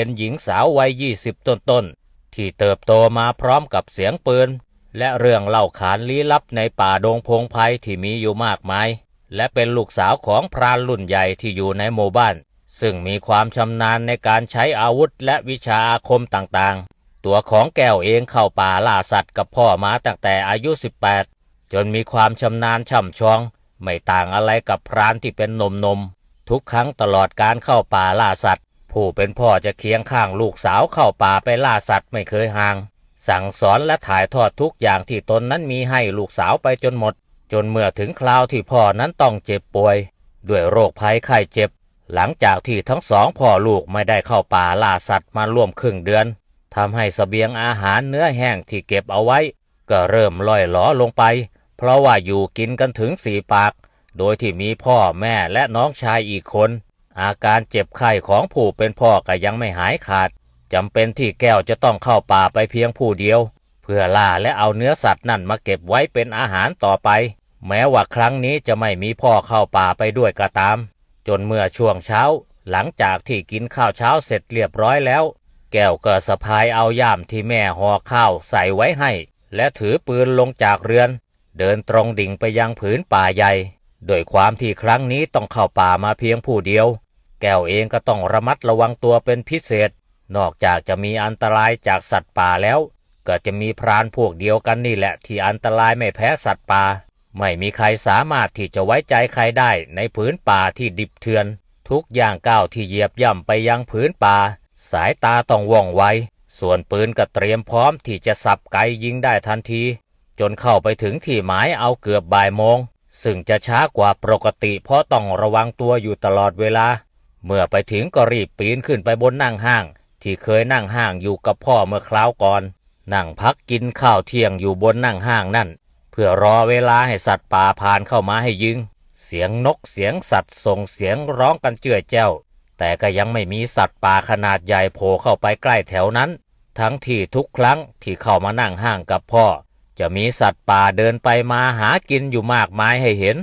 เป็นหญิงสาววัยยี่สิบต้นๆ ที่เติบโตมาพร้อมกับเสียงปืน และเรื่องเล่าขานลี้ลับในป่าดงพงไพ่ที่มีอยู่มากมาย และเป็นลูกสาวของพรานรุ่นใหญ่ที่อยู่ในหมู่บ้าน ซึ่งมีความชำนาญในการใช้อาวุธและวิชาอาคมต่างๆ ตัวของแก้วเองเข้าป่าล่าสัตว์กับพ่อมาตั้งแต่อายุ 18 จนมีความชำนาญช่ำชอง ไม่ต่างอะไรกับพรานที่เป็นหนมๆทุกครั้งตลอดการเข้าป่าล่าสัตว์ ผู้เป็นพ่อจะเคียงข้างลูกสาวเข้าป่าไปล่าสัตว์ไม่เคยห่าง สั่งสอนและถ่ายทอดทุกอย่างที่ตนนั้นมีให้ลูกสาวไปจนหมด จนเมื่อถึงคราวที่พ่อนั้นต้องเจ็บป่วย ด้วยโรคภัยไข้เจ็บ หลังจากที่ทั้งสองพ่อลูกไม่ได้เข้าป่าล่าสัตว์มาร่วมครึ่งเดือนทำให้สเสบียงอาหารเนื้อแห้งที่เก็บเอาไว้ ก็เริ่มล่อยหลอลงไป เพราะว่าอยู่กินกันถึงสี่ปาก โดยที่มีพ่อแม่และน้องชายอีกคน อาการเจ็บไข้ของผู้เป็นพ่อก็ยังไม่หายขาดจำเป็นที่แก้วจะต้องเข้าป่าไปเพียงผู้เดียว เพื่อล่าและเอาเนื้อสัตว์นั่นมาเก็บไว้เป็นอาหารต่อไป แม้ว่าครั้งนี้จะไม่มีพ่อเข้าป่าไปด้วยก็ตาม จนเมื่อช่วงเช้า หลังจากที่กินข้าวเช้าเสร็จเรียบร้อยแล้ว แก้วก็สะพายเอาย่ามที่แม่ห่อข้าวใส่ไว้ให้ และถือปืนลงจากเรือน เดินตรงดิ่งไปยังผืนป่าใหญ่โดยความที่ครั้งนี้ต้องเข้าป่ามาเพียงผู้เดียว แก้วเองก็ต้องระมัดระวังตัวเป็นพิเศษ นอกจากจะมีอันตรายจากสัตว์ป่าแล้ว ก็จะมีพรานพวกเดียวกันนี่แหละที่อันตรายไม่แพ้สัตว์ป่า ไม่มีใครสามารถที่จะไว้ใจใครได้ในผืนป่าที่ดิบเถื่อน ทุกอย่างก้าวที่เหยียบย่ำไปยังผืนป่า สายตาต้องว่องไว ส่วนปืนก็เตรียมพร้อมที่จะสับไกยิงได้ทันที จนเข้าไปถึงที่หมายเอาเกือบบ่ายโมง ซึ่งจะช้ากว่าปกติเพราะต้องระวังตัวอยู่ตลอดเวลา เมื่อไปถึงก็รีบปีนขึ้นไปบนนั่งห้าง ที่เคยนั่งห้างอยู่กับพ่อเมื่อคราวก่อน นั่งพักกินข้าวเที่ยงอยู่บนนั่งห้างนั่น เพื่อรอเวลาให้สัตว์ป่าผ่านเข้ามาให้ยิง เสียงนกเสียงสัตว์ส่งเสียงร้องกันเจื่อยแจ้วแต่ก็ยังไม่มีสัตว์ป่าขนาดใหญ่โผล่เข้าไปใกล้แถวนั้น ทั้งที่ทุกครั้งที่เข้ามานั่งห้างกับพ่อ จะมีสัตว์ป่าเดินไปมาหากินอยู่มากมายให้เห็น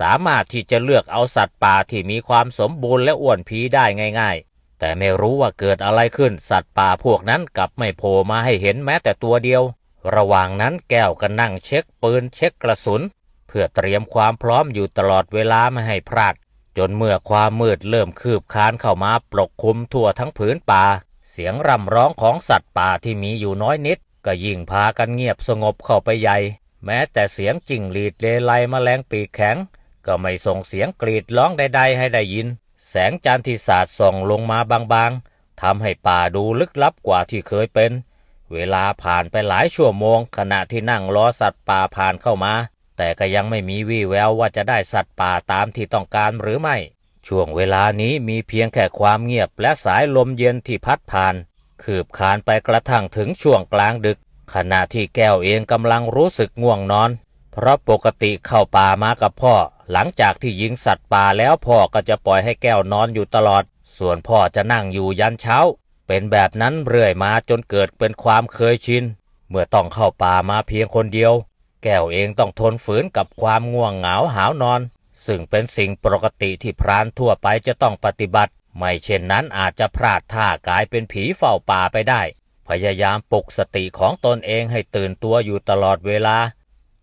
สามารถที่จะเลือกเอาสัตว์ป่าที่มีความสมบูรณ์และอ้วนพีได้ง่าย ๆ แต่ไม่รู้ว่าเกิดอะไรขึ้น สัตว์ป่าพวกนั้นกลับไม่โผล่มาให้เห็นแม้แต่ตัวเดียว ระหว่างนั้นแก้วก็นั่งเช็คปืนเช็คกระสุน เพื่อเตรียมความพร้อมอยู่ตลอดเวลาไม่ให้พลาด จนเมื่อความมืดเริ่มคืบคานเข้ามาปกคลุมทั่วทั้งผืนป่า เสียงร่ำร้องของสัตว์ป่าที่มีอยู่น้อยนิด ก็ยิ่งพากันเงียบสงบเข้าไปใหญ่ แม้แต่เสียงจิ้งหรีดเลไลแมลงปีกแข็ง ก็ไม่ส่งเสียงกรีดร้องใดๆให้ได้ยิน แสงจันทร์ที่สาดส่องลงมาบางๆทำให้ป่าดูลึกลับกว่าที่เคยเป็น เวลาผ่านไปหลายชั่วโมง ขณะที่นั่งรอสัตว์ป่าผ่านเข้ามา แต่ก็ยังไม่มีวี่แววว่าจะได้สัตว์ป่าตามที่ต้องการหรือไม่ ช่วงเวลานี้มีเพียงแค่ความเงียบและสายลมเย็นที่พัดผ่าน คืบคานไปกระทั่งถึงช่วงกลางดึก ขณะที่แก้วเองกำลังรู้สึกง่วงนอน เพราะปกติเข้าป่ามากับพ่อ หลังจากที่ยิงสัตว์ป่าแล้วพ่อก็จะปล่อยให้แก้วนอนอยู่ตลอด ส่วนพ่อจะนั่งอยู่ยันเช้า เป็นแบบนั้นเรื่อยมาจนเกิดเป็นความเคยชิน เมื่อต้องเข้าป่ามาเพียงคนเดียว แก้วเองต้องทนฝืนกับความง่วงเหงาหาวนอน ซึ่งเป็นสิ่งปกติที่พรานทั่วไปจะต้องปฏิบัติ ไม่เช่นนั้นอาจจะพลาดท่ากลายเป็นผีเฝ้าป่าไปได้ พยายามปลุกสติของตนเองให้ตื่นตัวอยู่ตลอดเวลา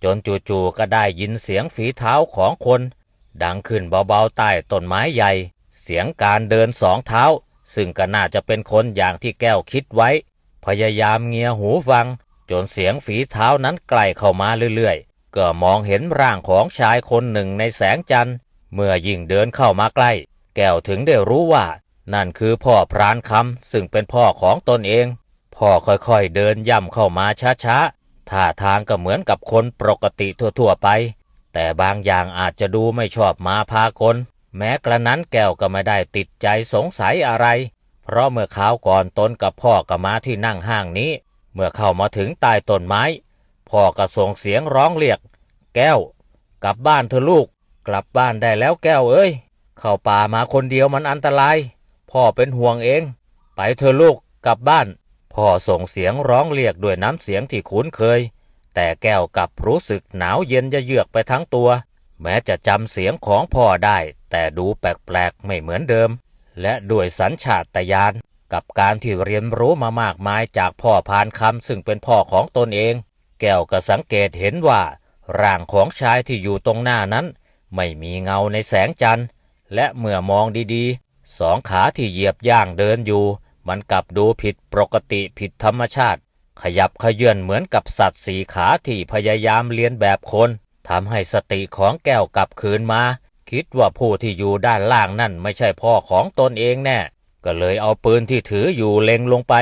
จนจู่ๆก็ได้ยินเสียงฝีเท้าของคน ดังขึ้นเบาๆใต้ต้นไม้ใหญ่ เสียงการเดินสองเท้า ซึ่งก็น่าจะเป็นคนอย่างที่แก้วคิดไว้ พยายามเงียหูฟัง จนเสียงฝีเท้านั้นใกล้เข้ามาเรื่อยๆ ก็มองเห็นร่างของชายคนหนึ่งในแสงจันทร์ เมื่อยิ่งเดินเข้ามาใกล้ แก้วถึงได้รู้ว่า นั่นคือพ่อพรานคำซึ่งเป็นพ่อของตนเองพ่อค่อยๆเดินย่ำเข้ามาช้าๆ ท่าทางก็เหมือนกับคนปกติทั่วๆไป แต่บางอย่างอาจจะดูไม่ชอบมาพากลแม้กระนั้นแก้วก็ไม่ได้ติดใจสงสัยอะไร เพราะเมื่อคราวก่อนตนกับพ่อก็มาที่นั่งห้างนี้ เมื่อเข้ามาถึงใต้ต้นไม้ พ่อก็ส่งเสียงร้องเรียก แก้ว กลับบ้านเถอลูก กลับบ้านได้แล้วแก้วเอ้ย เข้าป่ามาคนเดียวมันอันตราย พ่อเป็นห่วงเอง ไปเถอลูกกลับบ้าน พ่อส่งเสียงร้องเรียกด้วยน้ำเสียงที่คุ้นเคย แต่แก้วกลับรู้สึกหนาวเย็นจะเยือกไปทั้งตัว แม้จะจำเสียงของพ่อได้ แต่ดูแปลกๆไม่เหมือนเดิม และด้วยสัญชาตญาณกับการที่เรียนรู้มามากมายจากพ่อพานคำซึ่งเป็นพ่อของตนเอง แก้วก็สังเกตเห็นว่า ร่างของชายที่อยู่ตรงหน้านั้น ไม่มีเงาในแสงจันทร์ และเมื่อมองดีๆ สองขาที่เหยียบย่างเดินอยู่ มันกลับดูผิดปกติผิดธรรมชาติ ขยับขยื่นเหมือนกับสัตว์สีขาที่พยายามเลียนแบบคนทำให้สติของแก้วกลับคืนมา คิดว่าผู้ที่อยู่ด้านล่างนั่นไม่ใช่พ่อของตนเองแน่ ก็เลยเอาปืนที่ถืออยู่เล็งลงไป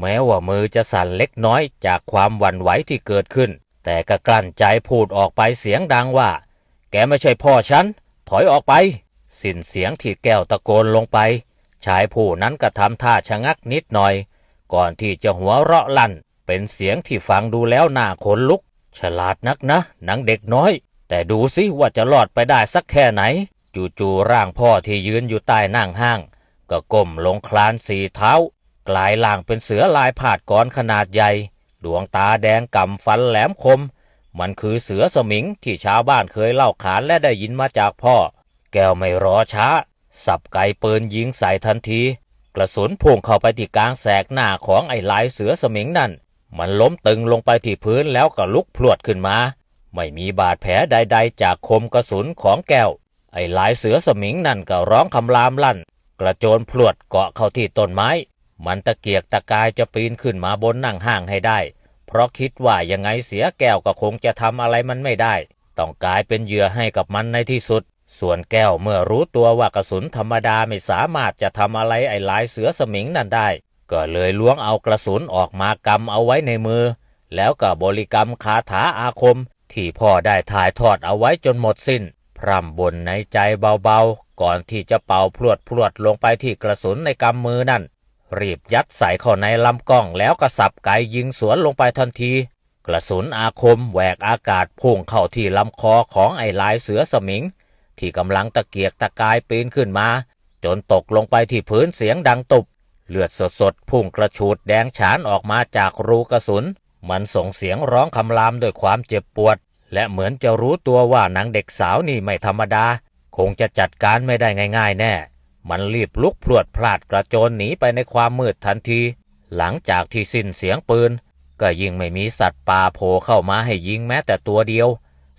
แม้ว่ามือจะสั่นเล็กน้อยจากความหวั่นไหวที่เกิดขึ้น แต่ก็กลั้นใจพูดออกไปเสียงดังว่า แกไม่ใช่พ่อฉัน ถอยออกไป สิ้นเสียงที่แก้วตะโกนลงไป ชายผู้นั้นก็ทำท่าชะงักนิดหน่อย ก่อนที่จะหัวเราะลั่น เป็นเสียงที่ฟังดูแล้วน่าขนลุก ฉลาดนักนะหนังเด็กน้อย แต่ดูสิว่าจะรอดไปได้สักแค่ไหน จู่ๆร่างพ่อที่ยืนอยู่ใต้นั่งห้าง ก็ก้มลงคลานสี่เท้า กลายล่างเป็นเสือลายผาดกรขนาดใหญ่ ดวงตาแดงกำฟันแหลมคม มันคือเสือสมิงที่ชาวบ้านเคยเล่าขานและได้ยินมาจากพ่อ แก้วไม่รอช้า สับไกปืนยิงใส่ทันที กระสุนพุ่งเข้าไปที่กลางแสกหน้าของไอ้ลายเสือสมิงนั่น มันล้มตึงลงไปที่พื้นแล้วก็ลุกพลวดขึ้นมา ไม่มีบาดแผลใดๆ จากคมกระสุนของแก้ว ไอ้ลายเสือสมิงนั่นก็ร้องคำรามลั่น กระโจนพลวดเกาะเข้าที่ต้นไม้ มันตะเกียกตะกายจะปีนขึ้นมาบนนั่งห้างให้ได้ เพราะคิดว่ายังไงเสียแก้วก็คงจะทำอะไรมันไม่ได้ ต้องกลายเป็นเหยื่อให้กับมันในที่สุด ส่วนแก้วเมื่อรู้ตัวว่ากระสุนธรรมดาไม่สามารถจะทำอะไรไอ้ลายเสือสมิงนั่นได้ ก็เลยล้วงเอากระสุนออกมากำเอาไว้ในมือ แล้วก็บริกรรมคาถาอาคม ที่พ่อได้ถ่ายทอดเอาไว้จนหมดสิ้น พร่ำบ่นในใจเบาๆ ก่อนที่จะเป่าพรวดพรวดลงไปที่กระสุนในกำมือนั่น รีบยัดใส่เข้าในลำกล้องแล้วก็สับไกยิงสวนลงไปทันทีกระสุนอาคมแหวกอากาศพุ่งเข้าที่ลำคอของไอ้ลายเสือสมิง ที่กำลังตะเกียกตะกายปีนขึ้นมา จนตกลงไปที่พื้นเสียงดังตุบ เลือดสดๆพุ่งกระฉูดแดงฉานออกมาจากรูกระสุน มันส่งเสียงร้องคำรามด้วยความเจ็บปวด และเหมือนจะรู้ตัวว่านางเด็กสาวนี่ไม่ธรรมดา คงจะจัดการไม่ได้ง่ายๆ แน่ มันรีบลุกพรวดพลาดกระโจนหนีไปในความมืดทันที หลังจากที่สิ้นเสียงปืน ก็ยิ่งไม่มีสัตว์ป่าโผล่เข้ามาให้ยิงแม้แต่ตัวเดียว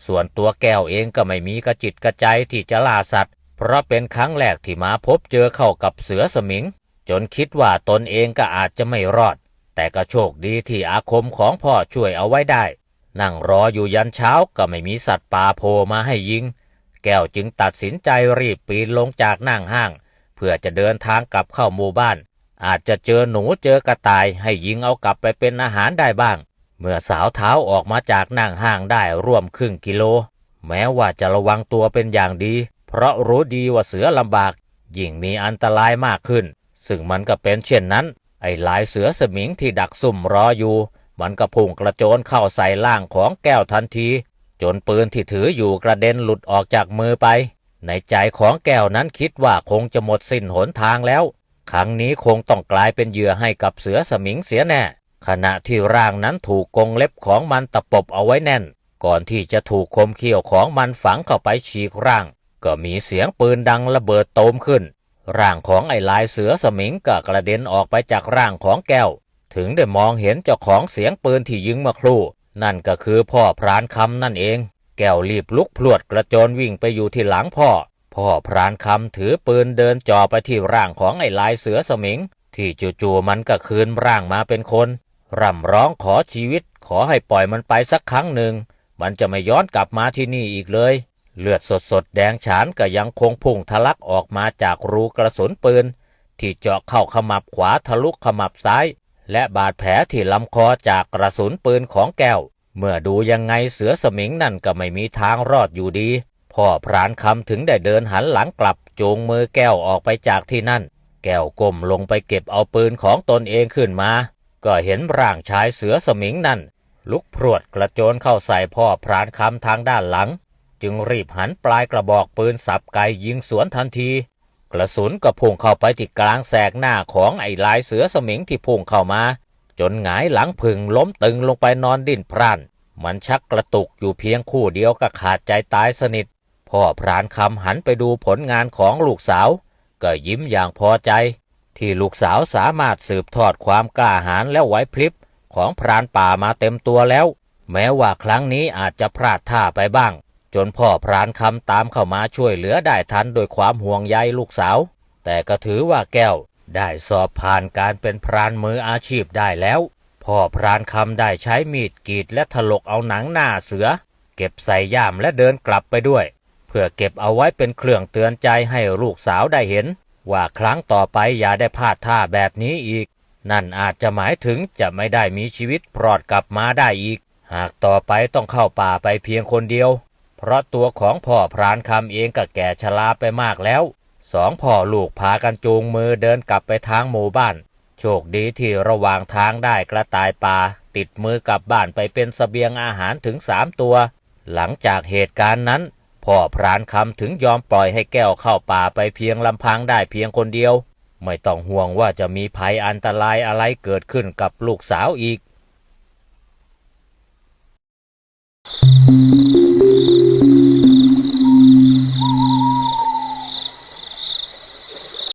ส่วนตัวแก้วเองก็ไม่มีกระจิตกระใจที่จะล่าสัตว์ เพราะเป็นครั้งแรกที่มาพบเจอเข้ากับเสือสมิง จนคิดว่าตนเองก็อาจจะไม่รอด แต่ก็โชคดีที่อาคมของพ่อช่วยเอาไว้ได้ นั่งรออยู่ยันเช้าก็ไม่มีสัตว์ป่าโผล่มาให้ยิง แก้วจึงตัดสินใจรีบปีนลงจากนั่งห้าง เพื่อจะเดินทางกลับเข้าหมู่บ้าน อาจจะเจอหนูเจอกระต่ายให้ยิงเอากลับไปเป็นอาหารได้บ้าง เมื่อสาวเท้าออกมาจากนั่งห้างได้ร่วมครึ่งกิโล แม้ว่าจะระวังตัวเป็นอย่างดี เพราะรู้ดีว่าเสือลำบาก ยิ่งมีอันตรายมากขึ้น ซึ่งมันก็เป็นเช่นนั้น ไอ้ลายเสือสมิงที่ดักซุ่มรออยู่ มันก็พุ่งกระโจนเข้าใส่ล่างของแก้วทันที จนปืนที่ถืออยู่กระเด็นหลุดออกจากมือไป ในใจของแก้วนั้นคิดว่าคงจะหมดสิ้นหนทางแล้ว ครั้งนี้คงต้องกลายเป็นเหยื่อให้กับเสือสมิงเสียแน่ ขณะที่ร่างนั้นถูกกงเล็บของมันตะปบเอาไว้แน่น ก่อนที่จะถูกคมเขี้ยวของมันฝังเข้าไปฉีกร่าง ก็มีเสียงปืนดังระเบิดโตมขึ้น ร่างของไอ้ลายเสือสมิงก็กระเด็นออกไปจากร่างของแก้ว ถึงได้มองเห็นเจ้าของเสียงปืนที่ยิงมื่อครู่ นั่นก็คือพ่อพรานคำนั่นเอง แก้วรีบลุกพลวดกระโจนวิ่งไปอยู่ที่หลังพ่อ พ่อพรานคำถือปืนเดินจ่อไปที่ร่างของไอ้ลายเสือสมิงที่จู่ๆมันก็คืนร่างมาเป็นคน ร่ำร้องขอชีวิต ขอให้ปล่อยมันไปสักครั้งหนึ่ง มันจะไม่ย้อนกลับมาที่นี่อีกเลย เลือดสดๆ แดงฉานก็ยังคงพุ่งทะลักออกมาจากรูกระสุนปืน ที่เจาะเข้าขมับขวาทะลุขมับซ้าย และบาดแผลที่ลำคอจากกระสุนปืนของแก้ว เมื่อดูยังไงเสือสมิงนั่นก็ไม่มีทางรอดอยู่ดี พ่อพรานคำถึงได้เดินหันหลังกลับจูงมือแก้วออกไปจากที่นั่น แก้วก้มลงไปเก็บเอาปืนของตนเองขึ้นมา ก็เห็นร่างชายเสือสมิงนั่น ลุกพรวดกระโจนเข้าใส่พ่อพรานคำทางด้านหลัง จึงรีบหันปลายกระบอกปืนสับไกยิงสวนทันที กระสุนก็พุ่งเข้าไปที่กลางแสกหน้าของไอ้ลายเสือสมิงที่พุ่งเข้ามา จนหงายหลังพึ่งล้มตึงลงไปนอนดิ้นพร่านมันชักกระตุกอยู่เพียงคู่เดียวก็ขาดใจตายสนิทพ่อพรานคำหันไปดูผลงานของลูกสาว ก็ยิ้มอย่างพอใจ ที่ลูกสาวสามารถสืบทอดความกล้าหาญและไหวพริบของพรานป่ามาเต็มตัวแล้ว แม้ว่าครั้งนี้อาจจะพลาดท่าไปบ้าง จนพ่อพรานคำตามเข้ามาช่วยเหลือได้ทันโดยความห่วงใยลูกสาว แต่ก็ถือว่าแก้วได้สอบผ่านการเป็นพรานมืออาชีพได้แล้ว พ่อพรานคำได้ใช้มีดกรีดและถลกเอาหนังหน้าเสือ เก็บใส่ย่ามและเดินกลับไปด้วย เพื่อเก็บเอาไว้เป็นเครื่องเตือนใจให้ลูกสาวได้เห็น ว่าครั้งต่อไปอย่าได้พลาดท่าแบบนี้อีก นั่นอาจจะหมายถึงจะไม่ได้มีชีวิตปลอดกลับมาได้อีก หากต่อไปต้องเข้าป่าไปเพียงคนเดียว เพราะตัวของพ่อพรานคำเองก็แก่ชราไปมากแล้วสองพ่อลูกพากันจูงมือเดินกลับไปทางหมู่บ้าน โชคดีที่ระหว่างทางได้กระต่ายป่า ติดมือกลับบ้านไปเป็นสเสบียงอาหารถึงสามตัว หลังจากเหตุการณ์นั้น พ่อพรานคำถึงยอมปล่อยให้แก้วเข้าป่าไปเพียงลำพังได้เพียงคนเดียว ไม่ต้องห่วงว่าจะมีภัยอันตรายอะไรเกิดขึ้นกับลูกสาวอีก Thank you.